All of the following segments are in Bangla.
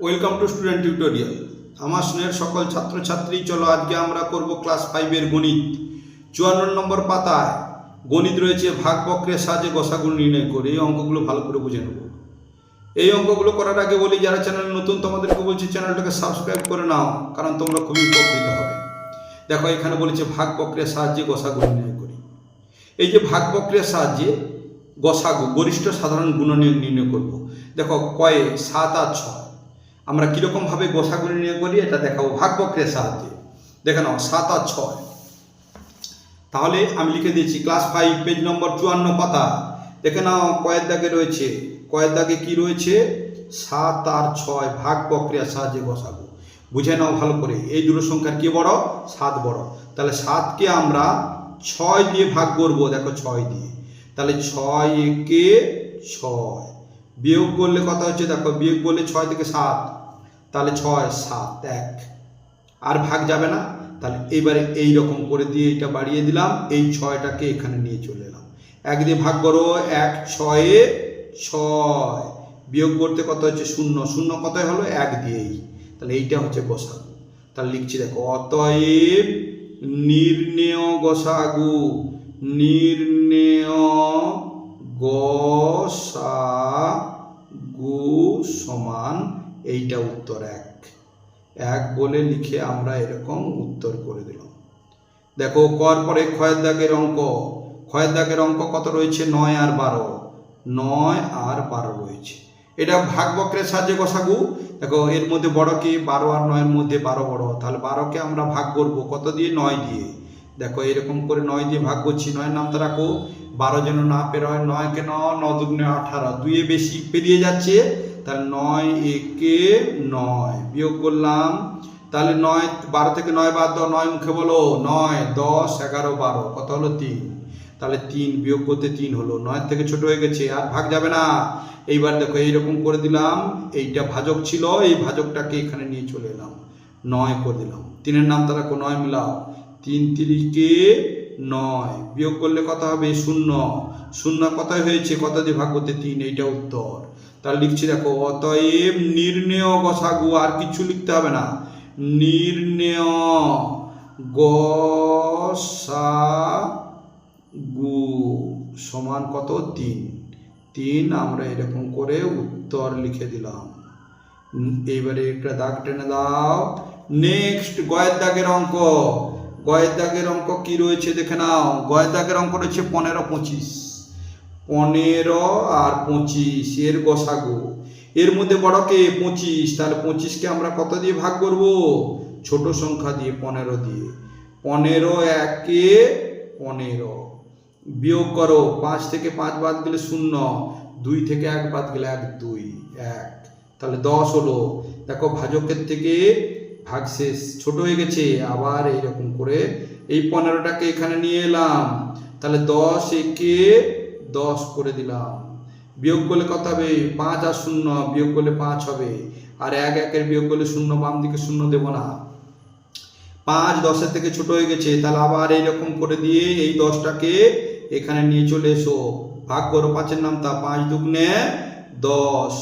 ওয়েলকাম টু স্টুডেন্ট টিউটোরিয়াল আমার স্নেহের সকল ছাত্রছাত্রী, চলো আজকে আমরা করব ক্লাস ফাইভের গণিত। চুয়ান্ন নম্বর পাতায় গণিত রয়েছে, ভাগ বক্রের সাহায্যে গসাগুলো নির্ণয় করে এই অঙ্কগুলো ভালো করে বুঝে নেব। এই অঙ্কগুলো করার আগে বলি, যারা চ্যানেল নতুন, তোমাদেরকে বলছি চ্যানেলটাকে সাবস্ক্রাইব করে নাও, কারণ তোমরা খুবই উপকৃত হবে। দেখো, এখানে বলেছে ভাগ বক্রের সাহায্যে গসাগুলো নির্ণয় করি। এই যে ভাগ বক্রের সাহায্যে গসাগু, গরিষ্ঠ সাধারণ গুণনীয় নির্ণয় করব। দেখো, কয়ে সাত আর ছয়। আমরা কীরকমভাবে গোসাগু নির্ণয় করি, এটা দেখাবো। ভাগ বক্রের সাহায্যে। দেখে নাও, সাত আর ছয়। তাহলে আমি লিখে দিয়েছি ক্লাস ফাইভ পেজ নম্বর চুয়ান্ন, পাতা। দেখে নাও, কয়ের দাগে রয়েছে। কয়ের দাগে কি রয়েছে? সাত আর ছয় ভাগ প্রক্রিয়ার সাহায্যে বসাবো বুঝে নাও ভালো করে, এই দুটো সংখ্যার কি বড়? সাত বড়। তাহলে সাতকে আমরা ছয় দিয়ে ভাগ করব, দেখো ছয় দিয়ে। তাহলে ছয় একে ছয়। বিয়োগ করলে কত হচ্ছে? দেখো, বিয়োগ করলে ছয় থেকে সাত। তাহলে ছয়, সাত, এক। আর ভাগ যাবে না? তাহলে এবারে এই রকম করে দিয়ে এটা বাড়িয়ে দিলাম। এই ছয়টাকে এখানে নিয়ে চলে এলাম। এক দিয়ে ভাগ করো, এক, ছয়ে, ছয়। বিয়োগ করতে কত হচ্ছে? শূন্য। শূন্য কত হলো? এক দিয়েই। তাহলে এইটা হচ্ছে গোসাগু। তাহলে লিখছি, দেখো, অতএব নির্ণেয় গোসাগু। নির্ণেয় গসাগু সমান এইটা উত্তর এক। এক বলে লিখে আমরা এরকম উত্তর করে দিলাম। দেখো কর পরে ক্ষয়ের দাগের অঙ্ক। ক্ষয়ের দাগের অঙ্ক কত রয়েছে? নয় আর বারো। নয় আর বারো রয়েছে। এটা ভাগ বক্রের সাহায্যে বসাগু। দেখো, এর মধ্যে বড় কি? বারো আর নয়ের মধ্যে বারো বড়। তাহলে বারোকে আমরা ভাগ করব। কত দিয়ে? নয় দিয়ে। দেখো, এরকম করে নয় দিয়ে ভাগ করছি। নয়ের নামটা রাখো। বারো যেন না পেরোয় নয়কে ন ন দুগুণে আঠারো। দুইয়ে বেশি পেরিয়ে যাচ্ছে তাহলে নয় একে নয়। বিয়োগ করলাম, তাহলে নয়, বারো থেকে নয় বাদ দাও, নয় মুখে বলো। নয়, দশ, এগারো, বারো, কত হলো তিন? তাহলে তিন, বিয়োগ করতে তিন হলো। নয় থেকে ছোট হয়ে গেছে, আর ভাগ যাবে না। এইবার দেখো, এইরকম করে দিলাম, এইটা ভাজক ছিল, এই ভাজকটাকে এখানে নিয়ে চলে এলাম। নয় করে দিলাম। তিনের নাম তারা নয় মিলাও। তিন তিরিকে নয়। বিয়োগ করলে কত হবে? শূন্য। শূন্য কথায় হয়েছে? কত দিয়ে ভাগ করতে তিন? এইটা উত্তর। তাহলে লিখছি দেখো, অতএব নির্ণেয় গসাগু, আর কিছু লিখতে হবে না। নির্ণেয় গসাগু সমান কত? তিন। তিন আমরা এরকম করে উত্তর লিখে দিলাম। এইবারে একটা দাগ টেনে দাও। নেক্সট গয়ের দাগের অঙ্ক। গয়ের দাগের অঙ্ক কি রয়েছে দেখে নাও। গয়ের দাগের অঙ্ক রয়েছে? পনেরো, পঁচিশ। পনেরো আর পঁচিশ, এর গসাগু। এর মধ্যে বড় কে? পঁচিশ। তাহলে পঁচিশকে আমরা কত দিয়ে ভাগ করব? ছোট সংখ্যা দিয়ে পনেরো দিয়ে। পনেরো একে পনেরো। বিয়োগ করো। পাঁচ থেকে পাঁচ বাদ গেলে শূন্য। দুই থেকে এক বাদ গেলে এক, দুই, এক। তাহলে দশ হলো। দেখো ভাজকের থেকে ভাগ শেষ, ছোট হয়ে গেছে, আবার এইরকম করে এই পনেরোটাকে এখানে নিয়ে এলাম। তাহলে দশ একে দশ করে দিলাম। বিয়োগ করলে কত হবে? পাঁচ আর শূন্য, বিয়োগ করলে পাঁচ হবে। আর এক একের বিয়োগ করলে শূন্য, বাম দিকে শূন্য দেব না। পাঁচ দশের থেকে ছোট হয়ে গেছে, তাহলে আবার এইরকম করে দিয়ে এই দশটাকে এখানে নিয়ে চলে এসো। ভাগ করো পাঁচের নাম তা পাঁচ দুগুণে দশ।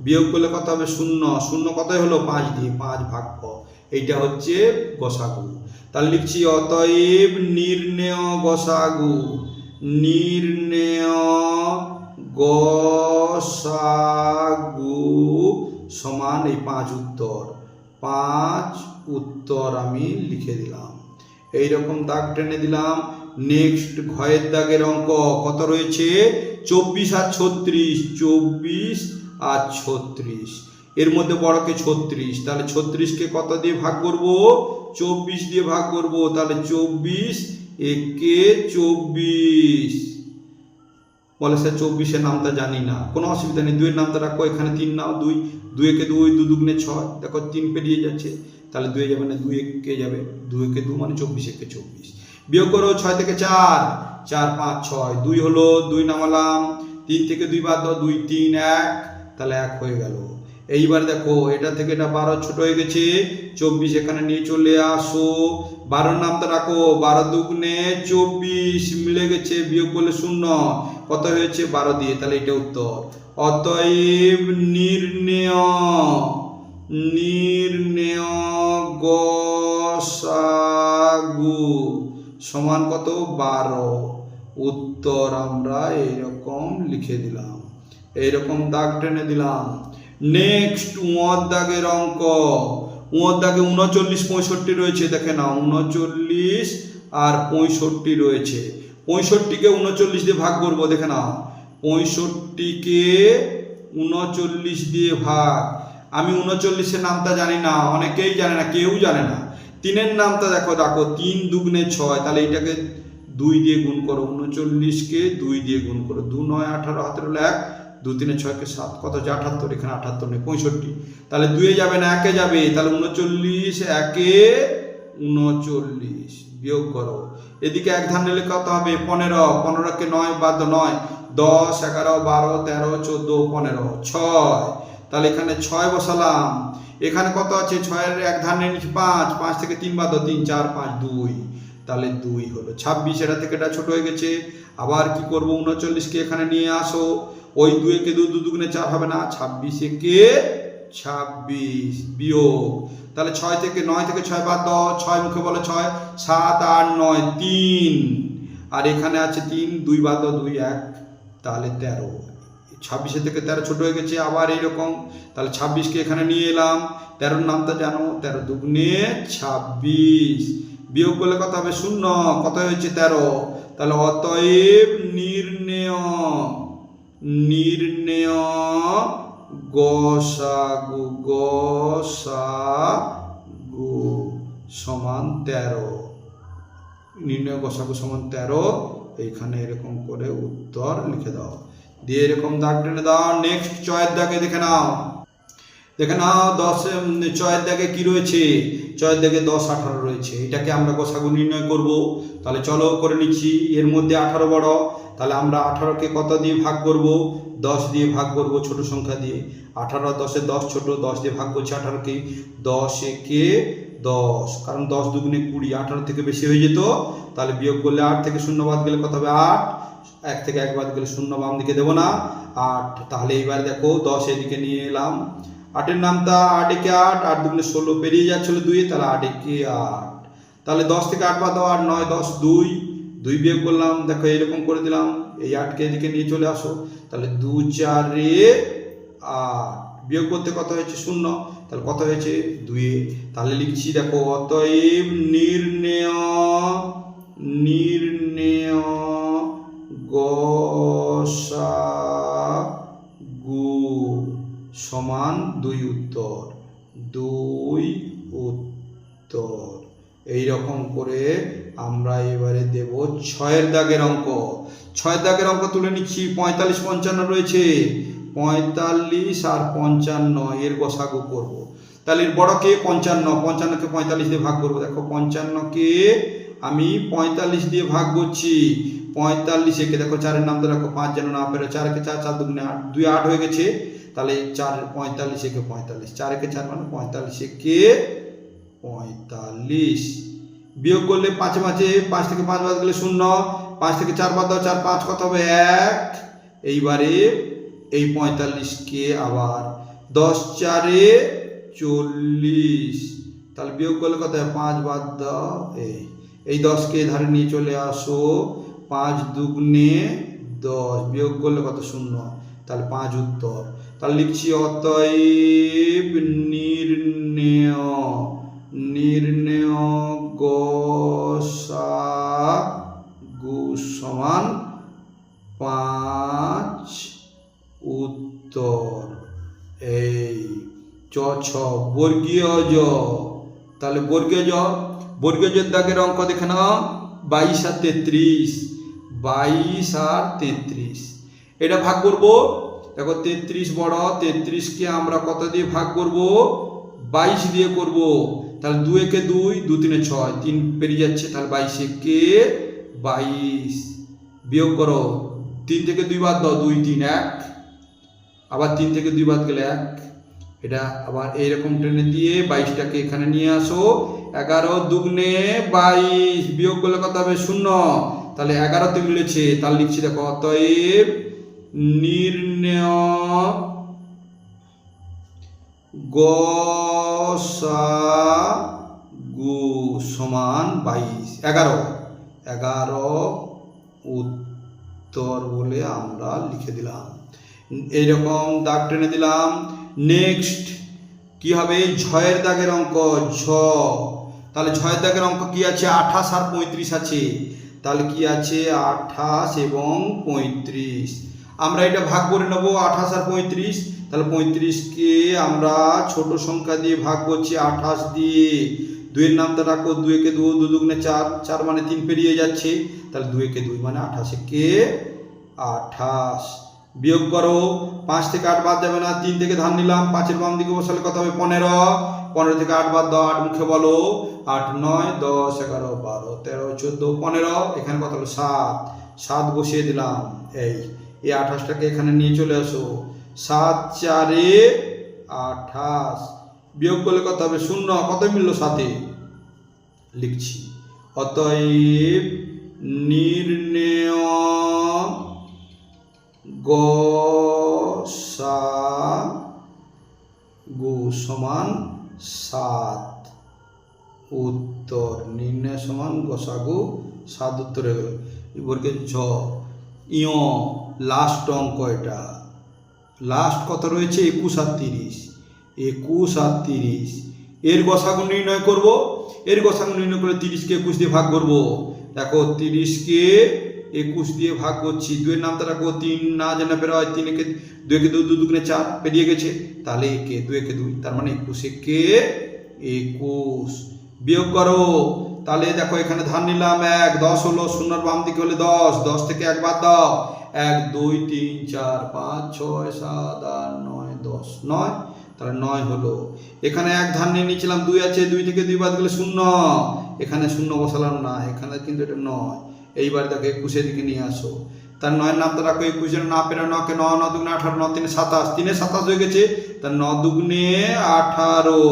বিয়োগ করলে কত হবে? শূন্য। শূন্য কতই হলো? পাঁচ দিয়ে পাঁচ ভাগ ক এইটা হচ্ছে গসাগু। তাহলে লিখছি, অতএব নির্ণেয় গসাগু নির্ণেয় গসাগু সমান এই পাঁচ উত্তর। পাঁচ উত্তর আমি লিখে দিলাম। এই রকম দাগ টেনে দিলাম। নেক্সট ঘয়ের দাগের অঙ্ক কত রয়েছে? চব্বিশ আর ছত্রিশ, চব্বিশ আর ছত্রিশ। এর মধ্যে বড়কে ছত্রিশ, তাহলে ছত্রিশকে কত দিয়ে ভাগ করব? চব্বিশ দিয়ে ভাগ করব, তাহলে চব্বিশ একে চব্বিশ। বলে স্যার চব্বিশের নামটা জানি না, কোনো অসুবিধা নেই, দুইয়ের নামটা রাখো, এখানে তিন নাও, দুই দুই একে দুই, দু দুগুণে ছয়, দেখো তিন পেরিয়ে যাচ্ছে, তাহলে দুয়ে যাবে না, দুই একে যাবে, দুই একে দু মানে চব্বিশ একে চব্বিশ। বিয়োগ করো ছয় থেকে চার চার, পাঁচ, ছয়, দুই হলো দুই নামালাম, তিন থেকে দুই বাদ দাও, দুই, তিন, এক, তাহলে এক হয়ে গেল। এইবার দেখো, এটা থেকে এটা বারো ছোট হয়ে গেছে। চব্বিশ এখানে নিয়ে চলে আসো। বারোর নামটা রাখো, বারো দুগুণে চব্বিশ, মিলে গেছে বিয়োগ করলে শূন্য। কত হয়েছে? বারো দিয়ে, তাহলে এটা উত্তর। অতএব নির্ণেয় নির্ণেয় গসাগু সমান কত? বারো। উত্তর আমরা এইরকম লিখে দিলাম। এইরকম দাগ টেনে দিলাম। নেক্সট উঁয়ার দাগের অঙ্ক উঁয়ার দাগে উনচল্লিশ পঁয়ষট্টি রয়েছে, দেখে না উনচল্লিশ আর পঁয়ষট্টি রয়েছে। পঁয়ষট্টিকে উনচল্লিশ দিয়ে ভাগ করব, দেখে না পঁয়ষট্টিকে উনচল্লিশ দিয়ে ভাগ। আমি উনচল্লিশের নামটা জানি না, অনেকেই জানে না, কেউ জানে না। তিনের নামটা দেখো দেখো তিন দুগুণে ছয়, তাহলে এটাকে দুই দিয়ে গুণ করো। উনচল্লিশকে দুই দিয়ে গুণ করো। দু নয়, আঠারো হাতের এক। দু তিনে ছয়কে সাত, কত হচ্ছে? আঠাত্তর এখানে আঠাত্তর নেই, পঁয়ষট্টি। তাহলে দুয়ে যাবে না, একে যাবে, তাহলে উনচল্লিশ, একে উনচল্লিশ, বিয়োগ করো। এদিকে এক ধান নিলে কত হবে? পনেরো, পনেরোকে নয় বাদ নয়। দশ, এগারো, বারো, তেরো, চোদ্দ, পনেরো, ছয়। তাহলে এখানে ছয় বসালাম। এখানে কত আছে? ছয়ের এক ধান নিয়ে নিচ্ছি পাঁচ পাঁচ থেকে তিন বাদ তিন, চার, পাঁচ, দুই। তাহলে দুই হলো। ছাব্বিশ এটা থেকে এটা ছোট হয়ে গেছে। আবার কি করব? উনচল্লিশকে এখানে নিয়ে আসো। ওই দুয়েকে দু দু দুগুণে চার হবে না। ছাব্বিশে কে ছাব্বিশ বিয়োগ। তাহলে ছয় থেকে নয় থেকে ছয় বাদ দাও। ছয় মুখে বলো ছয়। সাত, আট, নয়, তিন। আর এখানে আছে তিন, দুই বাদ দুই, এক। তাহলে তেরো। ছাব্বিশে থেকে তেরো ছোট হয়ে গেছে। আবার এইরকম। তাহলে ছাব্বিশকে এখানে নিয়ে এলাম। তেরোর নামটা জানো? তেরো দুগুণে ছাব্বিশ। বিয়োগ করলে কত হবে? শূন্য। কত হয়েছে তেরো? তাহলে অতএব নির্ণেয় নির্ণেয় সমান তেরো। নির্ণয় গসাগু সমান তেরো। এইখানে এরকম করে উত্তর লিখে দাও। দিয়ে এরকম দাগ টেনে দাও। নেক্সট চয়ের দাগে দেখে নাও। দেখে নাও, দশ চয়ের দাগে কি রয়েছে? ছয়ের দাগে দশ, আঠারো রয়েছে এটাকে আমরা গোসাগু নির্ণয় করব। তাহলে চলো করে নিচ্ছি, এর মধ্যে আঠারো বড়। তাহলে আমরা আঠারোকে কত দিয়ে ভাগ করব? দশ দিয়ে ভাগ করব ছোট সংখ্যা দিয়ে। আঠারো, দশে দশ, ছোট দশ দিয়ে ভাগ করছি আঠারোকে দশ একে দশ। কারণ দশ দুগুণে কুড়ি, আঠারো থেকে বেশি হয়ে যেত। তাহলে বিয়োগ করলে আট থেকে শূন্য বাদ গেলে কত হবে? আট। এক থেকে এক বাদ গেলে শূন্য, বাম দিকে দেবো না। আট। তাহলে এইবার দেখো, দশ এদিকে নিয়ে এলাম। আটের নামটা আট একে আট আট দুগুণে ষোলো পেরিয়ে যাচ্ছিল দুই তাহলে আট একে আট। তাহলে দশ থেকে আট বাদ দাও, আট, নয়, দশ, দুই দুই বিয়োগ করলাম, দেখো এরকম করে দিলাম, এই আটকে এদিকে নিয়ে চলে আসো, তাহলে দু, চারে আট, বিয়োগ করতে কত হয়েছে? শূন্য, তাহলে কত হয়েছে? দুয়ে তাহলে লিখছি, দেখো, অতএব নির্ণেয় নির্ণেয় গসাগু সমান দুই উত্তর দুই উত্তর। এই রকম করে আমরা এবারে দেব ছয়ের দাগের অঙ্ক। ছয়ের দাগের অঙ্ক তুলে নিচ্ছি, পঁয়তাল্লিশ, পঞ্চান্ন রয়েছে। পঁয়তাল্লিশ আর পঞ্চান্ন, এর গসাগু করব। তাহলে এর বড় কে? পঞ্চান্ন। পঞ্চান্নকে পঁয়তাল্লিশ দিয়ে ভাগ করব। দেখো, পঞ্চান্নকে আমি পঁয়তাল্লিশ দিয়ে ভাগ করছি। পঁয়তাল্লিশ একে দেখো, চারের নাম তো রাখো, পাঁচ যেন না পেরো চারকে চার চার দুগুণে আট, দুই আট হয়ে গেছে। তাহলে চার পঁয়তাল্লিশ একে পঁয়তাল্লিশ, চার একে চার মানে পঁয়তাল্লিশ একে পঁয়তাল্লিশ। বিয়োগ করলে পাঁচে পাঁচে, পাঁচ থেকে পাঁচ বাদ গেলে শূন্য, পাঁচ থেকে চার বাদ দাও, চার পাঁচ, কত হবে? এক। এইবারে এই পঁয়তাল্লিশকে আবার দশ চারে চল্লিশ। তাহলে বিয়োগ করলে কত হয়? পাঁচ বাদ দাও, এই এই দশকে ধারে নিয়ে চলে আসো। পাঁচ দুগুণে দশ, বিয়োগ করলে কত? শূন্য। তাহলে পাঁচ উত্তর। তাহলে লিখছি অতএব নির্ণেয়। নির্ণেয় গু সমান পাঁচ উত্তর। এই চ, ছ, বর্গীয় জ। তাহলে বর্গীয় জ, বর্গীয় জের দাগের অঙ্ক দেখে নাও। বাইশ আর তেত্রিশ, বাইশ আর তেত্রিশ। এটা ভাগ করব। দেখো তেত্রিশ বড়, তেত্রিশকে আমরা কত দিয়ে ভাগ করব? বাইশ দিয়ে করব। তাহলে দু একে দুই, দু তিনে ছয়, তিন পেরিয়ে যাচ্ছে, তাহলে বাইশ একে বাইশ। বিয়োগ করো, তিন থেকে দুই বাদ দাও, দুই, তিন, এক। আবার তিন থেকে দুই বাদ গেলে এক। এটা আবার এইরকম ট্রেনে দিয়ে বাইশটাকে এখানে নিয়ে আসো। এগারো দুগুণে বাইশ, বিয়োগ করলে কত হবে? শূন্য। তাহলে এগারোতে মিলেছে, তাহলে লিখছি দেখো, অতএব নির্ণয় গু সমান বাইশ। এগারো। এগারো উত্তর বলে আমরা লিখে দিলাম। এইরকম দাগ টেনে দিলাম। নেক্সট, কি হবে? ঝয়ের দাগের অঙ্ক, ঝ। তাহলে ঝয়ের দাগের অঙ্ক কি আছে? আঠাশ আর পঁয়ত্রিশ আছে। তাহলে কি আছে? আঠাশ এবং পঁয়ত্রিশ। আমরা এটা ভাগ করে নেব, আঠাশ আর পঁয়ত্রিশ। তাহলে পঁয়ত্রিশকে আমরা ছোট সংখ্যা দিয়ে ভাগ করছি আঠাশ দিয়ে। দুইয়ের নামটা রাখো, দুইকে দু দু দুগুণে চার চার মানে তিন পেরিয়ে যাচ্ছে। তাহলে দুইকে দুই মানে আঠাশে কে আঠাশ। বিয়োগ করো, পাঁচ থেকে আট বাদ যাবে না, তিন থেকে ধান নিলাম, পাঁচের বাম দিকে বসালে কত হবে? পনেরো। পনেরো থেকে আট বাদ দাও, আট মুখে বলো। আট, নয়, দশ, এগারো, বারো, তেরো, চোদ্দ, পনেরো, এখানে কত হলো? সাত। সাত বসিয়ে দিলাম, এই এই আঠাশটাকে এখানে নিয়ে চলে আসো। সাত চারে আঠাশ। বিয়োগ করলে কত হবে? শূন্য। কত মিললো সাথে? লিখছি। অতএব নির্ণয় গসা সমান সাত। উত্তর। নির্ণয় সমান গসাগু সাত। উত্তর হয়ে গেল। এবারকে ঝ ইয়। লাস্ট অঙ্ক এটা। লাস্ট কত রয়েছে একুশ আর একুশ আর এর গসাগু নির্ণয় করব। এর গসাগু নির্ণয় করে তিরিশকে একুশ দিয়ে ভাগ করব। দেখো, তিরিশকে একুশ দিয়ে ভাগ করছি। দুয়ের নামটা রাখব তিন। না জানা বেরো হয় তিন একে দুই একে দু দু দুগুণে চার পেরিয়ে গেছে। তাহলে একে একে দুই, তার মানে একুশ, একে একুশ। বিয়োগ করো। তাহলে দেখো, এখানে ধান নিলাম এক, দশ হলো শূন্যর বাম দিকে হলে দশ। দশ থেকে এক বাদ দাও। এক, দুই, তিন, চার, পাঁচ, ছয়, সাত, আট, নয়, দশ, নয়। তাহলে নয় হলো। এখানে এক ধান নিয়ে নিয়েছিলাম, দুই আছে, দুই থেকে দুই বাদ গেলে শূন্য। এখানে শূন্য বসালাম না, এখানে কিন্তু এটা নয়। এইবার দেখো একুশের দিকে নিয়ে আসো। তার নয়ের নামটা রাখো একুশের না পেরে নকে ন ন দুগুনে আঠারো, ন তিনে সাতাশ। তিনে সাতাশ হয়ে গেছে, তার ন দুগুনে আঠারো।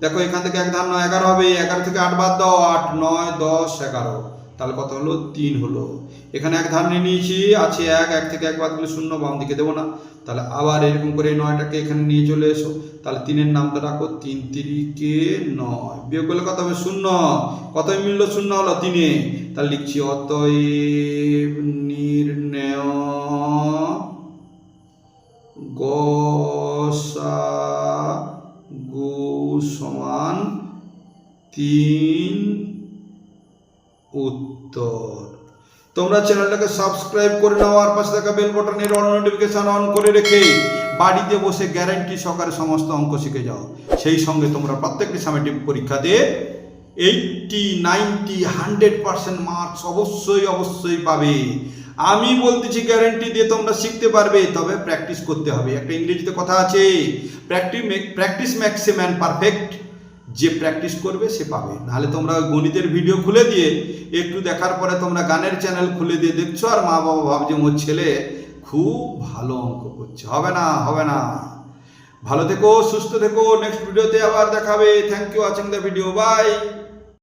দেখো এখান থেকে এক ধান নয়, এগারো হবে। এগারো থেকে আট বাদ দাও, আট, নয়, দশ, এগারো। তাহলে কত হলো? তিন হলো। এখানে এক ধার নিয়ে নিয়েছি, আছে এক এক থেকে এক বাদ গেলে শূন্য, বাম দিকে দেবো না। তাহলে আবার এরকম করে নয়টাকে এখানে নিয়ে চলে এসো। তাহলে তিনের নামটা রাখো, তিন তিরিকে নয়। বিয়োগ করলে কত হবে? শূন্য। কত মিললো? শূন্য হলো তিনে। তাহলে লিখছি, অতএব নির্ণয় গসা গু সমান তিন উত্তর। তোমরা চ্যানেলটাকে সাবস্ক্রাইব করে নাও আর পাশে থাকা বেল বাটনের অন নোটিফিকেশন অন করে রেখে বাড়িতে বসে গ্যারান্টি সহকারে সমস্ত অঙ্ক শিখে যাও। সেই সঙ্গে তোমরা প্রত্যেকটি সামেটিভ পরীক্ষাতে eighty ninety hundred percent marks অবশ্যই অবশ্যই পাবে। আমি বলতেছি গ্যারেন্টি দিয়ে তোমরা শিখতে পারবে, তবে প্র্যাকটিস করতে হবে। একটা ইংরেজিতে কথা আছে practice practice makes man perfect যে প্র্যাকটিস করবে সে পাবে। নাহলে তোমরা গণিতের ভিডিও খুলে দিয়ে একটু দেখার পরে তোমরা গানের চ্যানেল খুলে দিয়ে দেখছ আর মা বাবা ভাবছে, মোর ছেলে খুব ভালো অঙ্ক করছে। হবে না হবে না। ভালো থেকো, সুস্থ থেকো। নেক্সট ভিডিওতে আবার দেখাবে। Thank you watching the video bye